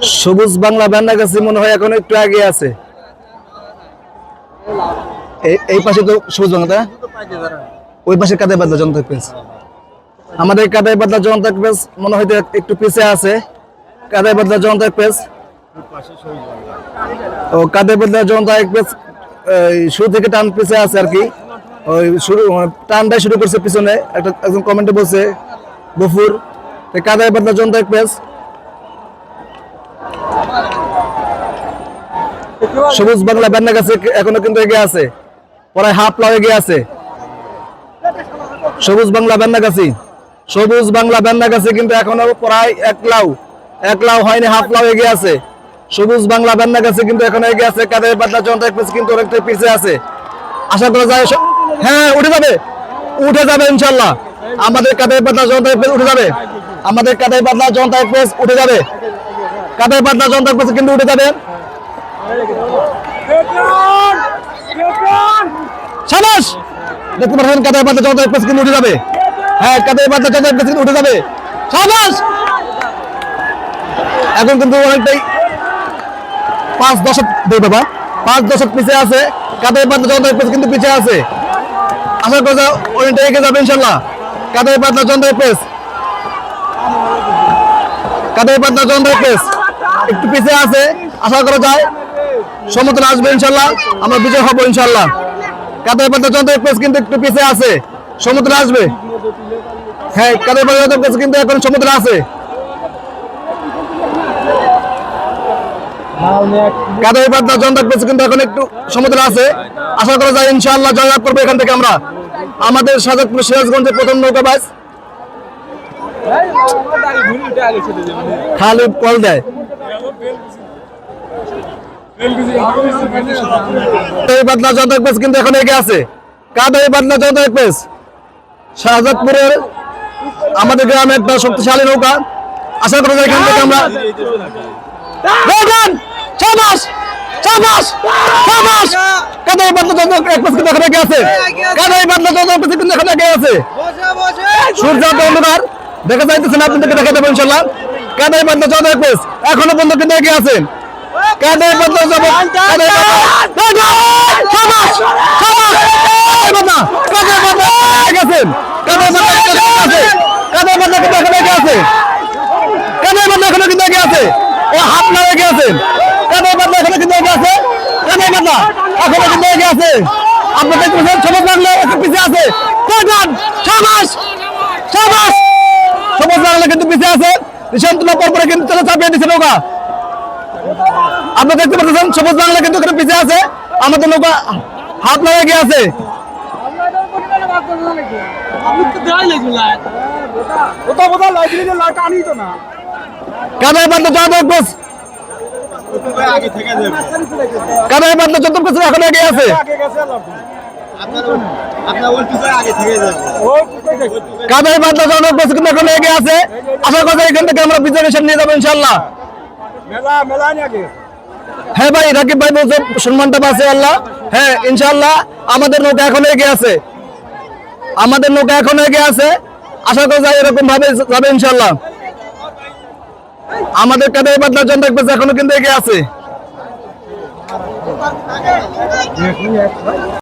সবুজ বাংলা বেন্নাগাছি মনে হয় এখন একটু আগে আছে। এই- পাশে তো সবুজ বাংলা ওই পাশে কাদাই বাদলা জনতা এক্সপ্রেস। আমাদের কাদাই বাদলা জনতা এক্সপ্রেস মনে হয় একটু পিছে আছে। কাদাই বাদলা জনতা এক্সপ্রেস। ও কাদাই বাদলা জনতা এক্সপ্রেস এই, শুরু থেকে টান পিছে আছে আর কি। ওই শুরু মানে টানটাই শুরু করছে পিছনে। একটা একজন কমেন্টে বলছে গফুর। তো কাদাই বাদলা জনতা এক্সপ্রেস। সবুজ বাংলা বেন্না গাছে এখনও কিন্তু এগিয়ে আছে। প্রায় হাফ লাও এগিয়ে আছে। সবুজ বাংলা বেন্না গাছি সবুজ বাংলা বেন্না গাছে কিন্তু এখনও প্রায় এক লাউ এক লাউ হয়নি, হাফ লাউ এগিয়ে আছে। সবুজ বাংলা বেন্না গাছে কিন্তু এখনও এগিয়ে আছে। কাদের বাদলা জনতা এক্সপ্রেস কিন্তু অনেকটা পিছিয়ে আছে। আশা করা যায় হ্যাঁ উঠে যাবে। উঠে যাবে ইনশাল্লাহ আমাদের কাদের বাদলা জনতা এক্সপ্রেস উঠে যাবে। আমাদের কাদের বাদলা জনতা এক্সপ্রেস উঠে যাবে। কাদের বাদলা জনতা এক্সপ্রেস কিন্তু উঠে যাবে। সাবাস! দেখতে পাচ্ছেন কাদের বাদলা জনতা এক্সপ্রেস কিন্তু উঠে যাবে। হ্যাঁ কাদের বাদলা জনতা এক্সপ্রেস কিন্তু উঠে যাবে। সাবাস! এখন কিন্তু অনেকটাই পাঁচ দশক দেব বাবা। পাঁচ দশক পিছিয়ে আছে, কাদের বাদলা জনতা এক্সপ্রেস কিন্তু পিছিয়ে আছে। আশা করা অনেকটা এগিয়ে যাবে ইনশাল্লাহ কাদের বাদলা জনতা এক্সপ্রেস কাদের বাদলা জনতা এক্সপ্রেস একটু পিছিয়ে আছে, আশা করা যায়। সমতল আসবে ইনশাল্লাহ, আমরা বিজয় হব ইনশাল্লাহ। কাদের জনতা এক্সপ্রেস কিন্তু একটু পিছিয়ে আছে, সমতল আসবে। হ্যাঁ এক্সপ্রেস কিন্তু এখন সমতল আছে। কাদের বাদলা জনতা এক্সপ্রেস কিন্তু এখন একটু সমতল আছে। করা করব এখান থেকে আমরা। আমাদের প্রথম নৌকা খালি কল দেয়। বাদলা কিন্তু এখন এগিয়ে আছে। কাদের বাদলা জনতা এক্সপ্রেস শাহজাদপুরের আমাদের গ্রামে একটা শক্তিশালী নৌকা। আশা করা যায় এখান থেকে আমরা চাবাস কাদাই বাদলা এক্সপ্রেস কিন্তু এখন আছে? বাদলা কিন্তু এখন আছে? অন্ধকার। দেখা যাইতেছে না, আপনাদেরকে দেখা দেবো ইনশাল্লাহ কাদাই বাদলা এক্সপ্রেস এখনও পর্যন্ত কিন্তু এগিয়ে আছেন কাদাই বাদলা জনতা কাদাই বাদলা চাবাস কাদাই বাদলা কাদাই বাদলা এগিয়ে আছেন কাদাই বাদলা আছে কাদাই বাদলা কিন্তু এখন আছে কাদের বাদলা এখনও কিন্তু এগিয়ে আছে ও হাত না এগিয়ে আছে কাদের বাদলা এখনও কিন্তু এগিয়ে আছে কাদের বাদলা এখনও কিন্তু এগিয়ে আছে আপনি দেখতেছেন সবুজ বাংলা একটু পিছিয়ে আছে কাদান সাবাস সাবাস সবুজ বাংলা কিন্তু পিছিয়ে আছে নিশান্তলা পরপরে কিন্তু চলে চাপিয়ে দিচ্ছে নৌকা আপনি দেখতে পাচ্ছেন, সবুজ বাংলা কিন্তু এখানে পিছিয়ে আছে। আমাদের নৌকা হাত না এগিয়ে আছে। কিছু এখন আছে। কিন্তু এখন আছে। আশা করা এখান থেকে আমরা বিজয় নিয়ে যাব ইনশাল্লাহ। হ্যাঁ ভাই, রাকিব ভাই বলছে, সম্মানটা পাচ্ছে আল্লাহ। হ্যাঁ ইনশাল্লাহ আমাদের নৌকা এখন এগিয়ে আছে। আমাদের নৌকা এখন এগিয়ে আছে। আশা করা যায় এরকম ভাবে যাবে ইনশাল্লাহ আমাদের কাদের বাদলা জনতা এখনও কিন্তু এগিয়ে আছে।